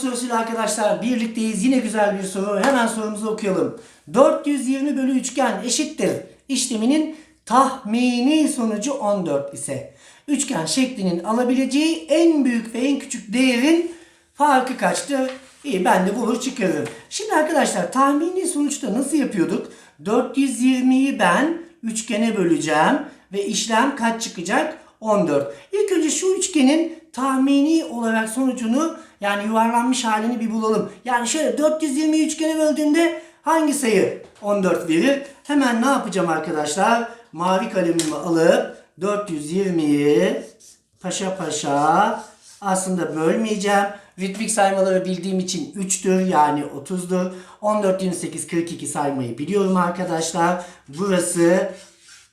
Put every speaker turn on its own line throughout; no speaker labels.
14 sorusuyla arkadaşlar birlikteyiz. Yine güzel bir soru. Hemen sorumuzu okuyalım. 420 bölü üçgen eşittir. İşleminin tahmini sonucu 14 ise üçgen şeklinin alabileceği en büyük ve en küçük değerin farkı kaçtır? İyi ben de bulur çıkarırım. Şimdi arkadaşlar tahmini sonuçta nasıl yapıyorduk? 420'yi ben üçgene böleceğim ve işlem kaç çıkacak? 14. İlk önce şu üçgenin tahmini olarak sonucunu yani yuvarlanmış halini bir bulalım. Yani şöyle 420 üçgene böldüğümde hangi sayı 14 verir? Hemen ne yapacağım arkadaşlar? Mavi kalemimi alıp 420'yi paşa paşa aslında bölmeyeceğim. Ritmik saymaları bildiğim için 3'tür yani 30'dur. 14, 28, 42 saymayı biliyorum arkadaşlar. Burası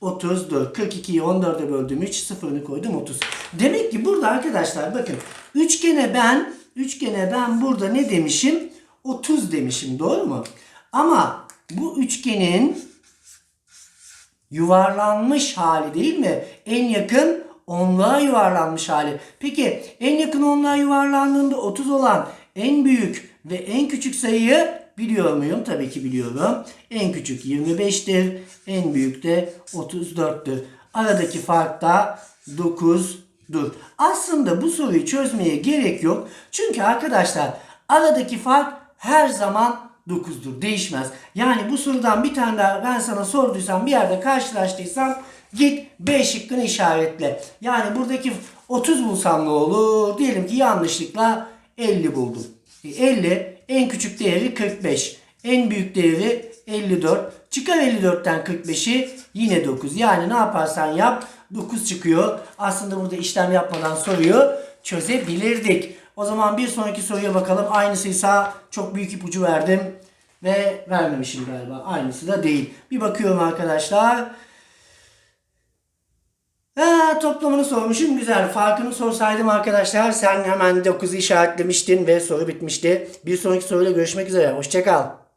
30'dur. 42'yi 14'e böldüm 3 sıfırını koydum 30. Demek ki burada arkadaşlar bakın üçgene ben üçgene ben burada ne demişim? 30 demişim doğru mu? Ama bu üçgenin yuvarlanmış hali değil mi? En yakın onluğa yuvarlanmış hali. Peki en yakın onluğa yuvarlandığında 30 olan en büyük ve en küçük sayıyı biliyor muyum? Tabii ki biliyorum. En küçük 25'tir. En büyük de 34'tür. Aradaki fark da 9'dur. Aslında bu soruyu çözmeye gerek yok. Çünkü arkadaşlar aradaki fark her zaman 9'dur. Değişmez. Yani bu sorudan bir tane daha ben sana sorduysam bir yerde karşılaştıysam git B şıkkını işaretle. Yani buradaki 30 bulsam ne olur? Diyelim ki yanlışlıkla 50 buldum. E, 50 en küçük değeri 45. En büyük değeri 54. Çıkar 54'ten 45'i yine 9. Yani ne yaparsan yap 9 çıkıyor. Aslında burada işlem yapmadan soruyu çözebilirdik. O zaman bir sonraki soruya bakalım. Aynısıysa çok büyük ipucu verdim. Ve vermemişim galiba. Aynısı da değil. Bir bakıyorum arkadaşlar. Ha, toplamını sormuşum. Güzel. Farkını sorsaydım arkadaşlar sen hemen 9'u işaretlemiştin ve soru bitmişti. Bir sonraki soruyla görüşmek üzere. Hoşçakal.